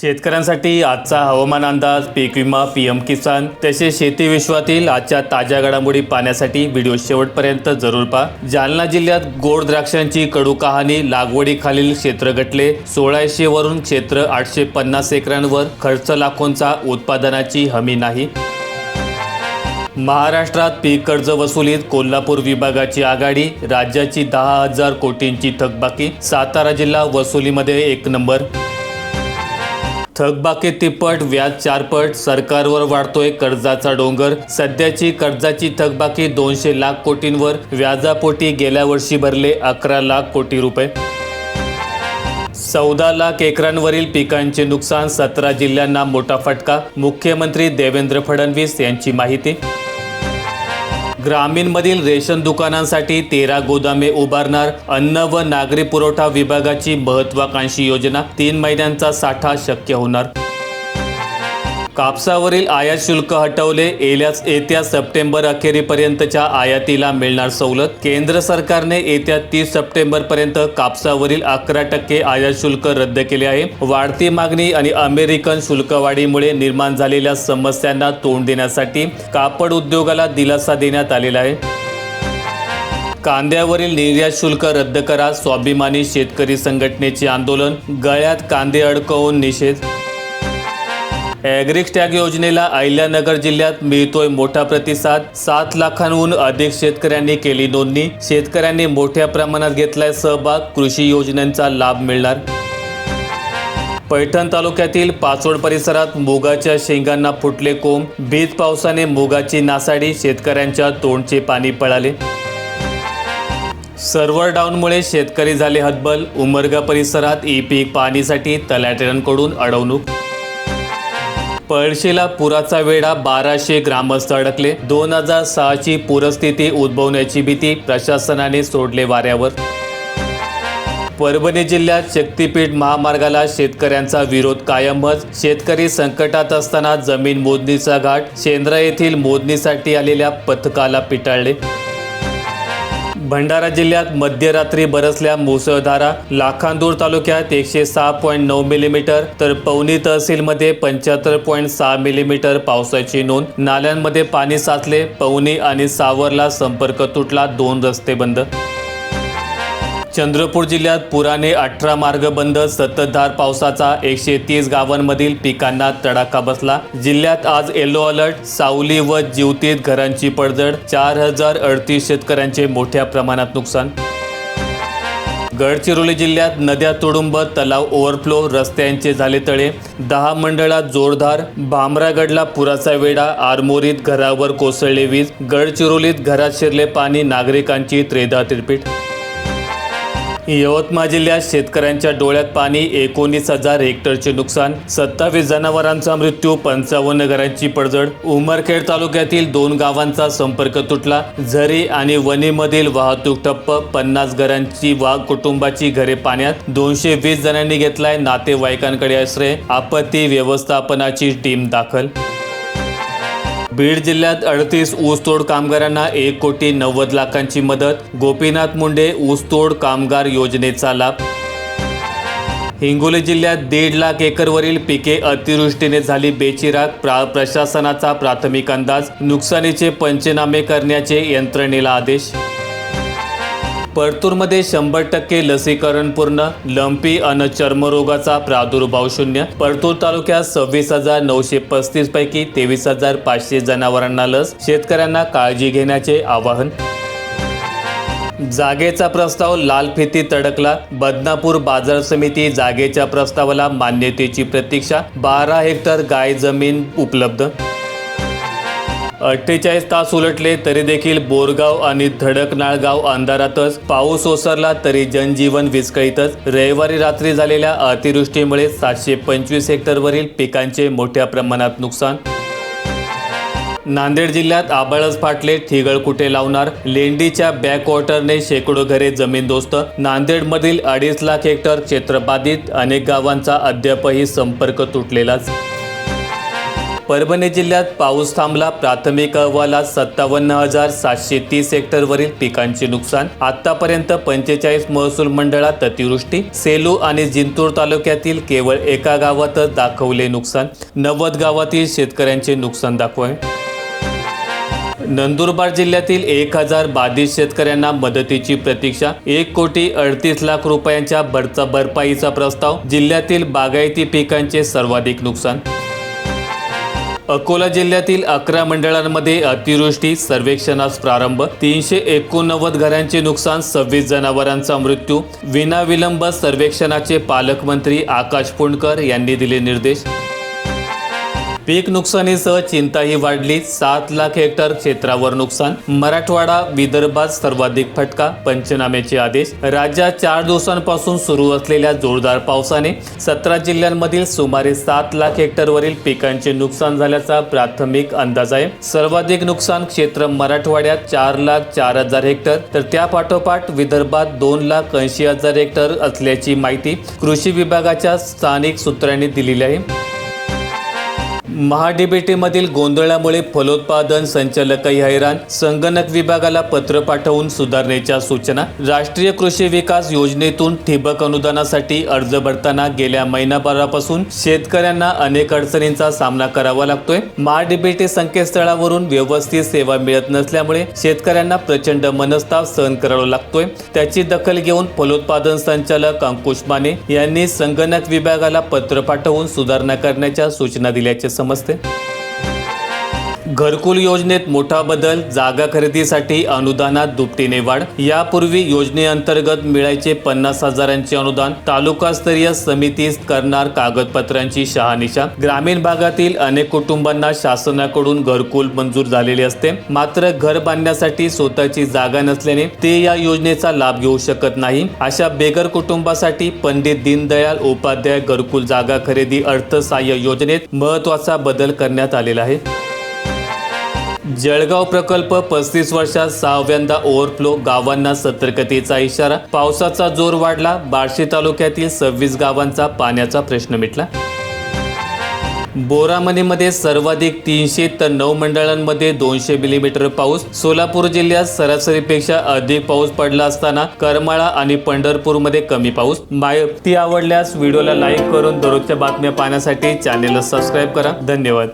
शेतकऱ्यांसाठी आजचा हवामान अंदाज पीक विमा पीएम किसान. तसेच शेती विश्वातील आजच्या ताज्या घडामोडी पाहण्यासाठी व्हिडिओ शेवटपर्यंत जरूर पहा. जालना जिल्ह्यात गोड द्राक्षांची कडू कहाणी लागवडीखालील क्षेत्र घटले. सोळाशे वरून क्षेत्र आठशे पन्नास एकरांवर खर्च लाखोंचा उत्पादनाची हमी नाही. महाराष्ट्रात पीक कर्ज वसुलीत कोल्हापूर विभागाची आघाडी राज्याची दहा हजार कोटींची थकबाकी. सातारा जिल्हा वसुलीमध्ये एक नंबर. थकबाकी तिप्पट व्याज चारपट सरकारवर वाढतोय कर्जाचा डोंगर. सध्याची कर्जाची थकबाकी दोनशे लाख कोटींवर. व्याजापोटी गेल्या वर्षी भरले अकरा लाख कोटी रुपये. चौदा लाख एकरांवरील पिकांचे नुकसान सतरा जिल्ह्यांना मोठा फटका. मुख्यमंत्री देवेंद्र फडणवीस यांची माहिती. ग्रामीणमधील रेशन दुकानांसाठी तेरा गोदामे उभारणार अन्न व नागरी पुरवठा विभागाची महत्वाकांक्षी योजना. तीन महिन्यांचा साठा शक्य होणार. कापसावरील आयात शुल्क हटवले. येल्यास येत्या सप्टेंबर अखेरीपर्यंतच्या आयातीला मिळणार सवलत. केंद्र सरकारने येत्या तीस सप्टेंबर पर्यंत कापसावरील अकरा टक्के आयात शुल्क रद्द केले आहे. वाढती मागणी आणि अमेरिकन शुल्कवाढीमुळे निर्माण झालेल्या समस्यांना तोंड देण्यासाठी कापड उद्योगाला दिलासा देण्यात आलेला आहे. कांद्यावरील निर्यात शुल्क रद्द करा स्वाभिमानी शेतकरी संघटनेचे आंदोलन गळ्यात कांदे अडकवून निषेध ॲग्रिक टॅग योजनेला अहिल्यानगर जिल्ह्यात मिळतोय मोठा प्रतिसाद. सात लाखांहून अधिक शेतकऱ्यांनी केली नोंदणी. शेतकऱ्यांनी मोठ्या प्रमाणात घेतलाय सहभाग. कृषी योजनांचा लाभ मिळणार. पैठण तालुक्यातील पाचोड परिसरात मुगाच्या शेंगांना फुटले कोंब. भीत पावसाने मुगाची नासाडी. शेतकऱ्यांच्या तोंडचे पाणी पळाले. सर्व्हर डाऊनमुळे शेतकरी झाले हतबल. उमरगा परिसरात ई पीक पाहणीसाठी तलाट्यांकडून अडवणूक पळशीला पुराचा वेढा बाराशे ग्रामस्थ अडकले. दोन हजार सहाची पूरस्थिती उद्भवण्याची भीती प्रशासनाने सोडले वाऱ्यावर. परभणी जिल्ह्यात शक्तीपीठ महामार्गाला शेतकऱ्यांचा विरोध कायमच. शेतकरी संकटात असताना जमीन मोजणीचा घाट. शेंद्रा येथील मोजणीसाठी आलेल्या पथकाला पिटाळले. भंडारा जिल्ह्यात मध्यरात्री बरसल्या मुसळधारा लाखांदूर तालुक्यात एकशे सहा पॉईंट नऊ मिलीमीटर तर पवनी तहसीलमध्ये पंच्याहत्तर पॉईंट सहा मिलीमीटर पावसाची नोंद. नाल्यांमध्ये पाणी साचले पवनी आणि सावरला संपर्क तुटला दोन रस्ते बंद चंद्रपूर जिल्ह्यात पुराने अठरा मार्ग बंद सततधार पावसाचा एकशे तीस गावांमधील पिकांना तडाखा बसला. जिल्ह्यात आज येलो अलर्ट सावली व जीवतीत घरांची पडझड चार हजार अडतीस शेतकऱ्यांचे मोठ्या प्रमाणात नुकसान. गडचिरोली जिल्ह्यात नद्या तुडुंब तलाव ओव्हरफ्लो रस्त्यांचे झाले तळे. दहा मंडळात जोरदार भामरागडला पुराचा वेढा आरमोरीत घरावर कोसळले वीज गडचिरोलीत घरात शिरले पाणी नागरिकांची त्रेधा तिरपीट. यवतमाळ जिल्ह्यात शेतकऱ्यांच्या डोळ्यात पाणी एकोणीस हजार हेक्टरचे नुकसान सत्तावीस जनावरांचा मृत्यू पंचावन्न घरांची पडझड. उमरखेड तालुक्यातील दोन गावांचा संपर्क तुटला. झरी आणि वणीमधील वाहतूक ठप्प पन्नास घरांची वा कुटुंबाची घरे पाण्यात. दोनशे वीस जणांनी घेतलाय नातेवाईकांकडे आश्रय. आपत्ती व्यवस्थापनाची टीम दाखल. बीड जिल्ह्यात अडतीस ऊसतोड कामगारांना एक कोटी नव्वद लाखांची मदत. गोपीनाथ मुंडे ऊसतोड कामगार योजनेचा लाभ. हिंगोली जिल्ह्यात दीड लाख एकरवरील पिके अतिवृष्टीने झाली बेचिराग प्रा प्रशासनाचा प्राथमिक अंदाज. नुकसानीचे पंचनामे करण्याचे यंत्रणेला आदेश. परतूरमध्ये शंभर टक्के लसीकरण पूर्ण लंपी अन चर्मरोगाचा प्रादुर्भाव शून्य. परतूर तालुक्यात सव्वीस हजार नऊशे पस्तीस पैकी तेवीस हजार पाचशे जनावरांना लस. शेतकऱ्यांना काळजी घेण्याचे आवाहन. जागेचा प्रस्ताव लाल लालफिती तडकला. बदनापूर बाजार समिती जागेच्या प्रस्तावाला मान्यतेची प्रतीक्षा. बारा हेक्टर गाय जमीन उपलब्ध अठ्ठेचाळीस तास उलटले तरी देखील बोरगाव आणि धडकनाळगाव अंधारातच पाऊस ओसरला तरी जनजीवन विस्कळीतच. रविवारी रात्री झालेल्या अतिवृष्टीमुळे सातशे पंचवीस हेक्टरवरील पिकांचे मोठ्या प्रमाणात नुकसान. नांदेड जिल्ह्यात आबाळच फाटले ठिगळ कुठे लावणार? लेंडीच्या बॅकवॉटरने शेकडो घरे जमीनदोस्त नांदेडमधील अडीच लाख हेक्टर क्षेत्र बाधित अनेक गावांचा अद्यापही संपर्क तुटलेलाच. परभणी जिल्ह्यात पाऊस थांबला. प्राथमिक अहवालात सत्तावन्न हजार सातशे तीस हेक्टरवरील पिकांचे नुकसान. आतापर्यंत पंचेचाळीस महसूल मंडळात अतिवृष्टी. सेलू आणि जिंतूर तालुक्यातील केवळ एका गावातच दाखवले नुकसान. नव्वद गावातील शेतकऱ्यांचे नुकसान दाखवाय नंदुरबार जिल्ह्यातील एक हजार बाधित शेतकऱ्यांना मदतीची प्रतीक्षा. एक कोटी अडतीस लाख रुपयांच्या भरचा भरपाईचा प्रस्ताव. जिल्ह्यातील बागायती पिकांचे सर्वाधिक नुकसान. अकोला जिल्ह्यातील अकरा मंडळांमध्ये अतिवृष्टी सर्वेक्षणास प्रारंभ तीनशे एकोणनव्वद घरांचे नुकसान सव्वीस जनावरांचा मृत्यू विनाविलंब सर्वेक्षणाचे पालकमंत्री आकाश पुणकर यांनी दिले निर्देश. पीक नुकसानीसह चिंताही वाढली. सात लाख हेक्टर क्षेत्रावर नुकसान. मराठवाडा विदर्भात सर्वाधिक फटका पंचनाम्याचे आदेश. राज्यात चार दिवसांपासून सुरू असलेल्या जोरदार पावसाने सतरा जिल्ह्यांमधील सुमारे सात लाख हेक्टरवरील पिकांचे नुकसान झाल्याचा प्राथमिक अंदाज आहे. सर्वाधिक नुकसान क्षेत्र मराठवाड्यात चार लाख चार हजार हेक्टर तर त्यापाठोपाठ विदर्भात दोन लाख ऐंशी हजार हेक्टर असल्याची माहिती कृषी विभागाच्या स्थानिक सूत्रांनी दिलेली आहे. महाडीबीटीमधील गोंधळामुळे फलोत्पादन संचालकही हैराण. संगणक विभागाला पत्र पाठवून सुधारणेच्या सूचना. राष्ट्रीय कृषी विकास योजनेतून ठिबक अनुदानासाठी अर्ज भरताना गेल्या महिनाभरापासून शेतकऱ्यांना अनेक अडचणींचा सामना करावा लागतोय. महाडीबीटी संकेतस्थळावरून व्यवस्थित सेवा मिळत नसल्यामुळे शेतकऱ्यांना प्रचंड मनस्ताप सहन करावा लागतोय. त्याची दखल घेऊन फलोत्पादन संचालक अंकुश माने यांनी संगणक विभागाला पत्र पाठवून सुधारणा करण्याच्या सूचना दिल्याचे समजते नमस्ते. घरकुल योजनेत मोठा बदल जागा खरेदीसाठी अनुदानात दुपटीने वाढ यापूर्वी योजनेअंतर्गत मिळायचे पन्नास हजारांचे अनुदान तालुकास्तरीय समितीस करणार कागदपत्रांची शहानिशा. ग्रामीण भागातील अनेक कुटुंबांना शासनाकडून घरकुल मंजूर झालेले असते. मात्र घर बांधण्यासाठी स्वतःची जागा नसल्याने ते या योजनेचा लाभ घेऊ शकत नाही. अशा बेघर कुटुंबासाठी पंडित दीनदयाल उपाध्याय घरकुल जागा खरेदी अर्थसहाय्य योजनेत महत्त्वाचा बदल करण्यात आलेला आहे. जळगाव प्रकल्प पस्तीस वर्षात सहाव्यांदा ओव्हरफ्लो गावांना सतर्कतेचा इशारा. पावसाचा जोर वाढला. बार्शी तालुक्यातील सव्वीस गावांचा पाण्याचा प्रश्न मिटला. बोरामणीमध्ये सर्वाधिक तीनशे तर नऊ मंडळांमध्ये दोनशे मिलीमीटर पाऊस. सोलापूर जिल्ह्यात सरासरीपेक्षा अधिक पाऊस पडला असताना करमाळा आणि पंढरपूरमध्ये कमी पाऊस. माहिती आवडल्यास व्हिडिओला लाईक करून दररोजच्या बातम्या पाहण्यासाठी चॅनेलला सबस्क्राईब करा. धन्यवाद.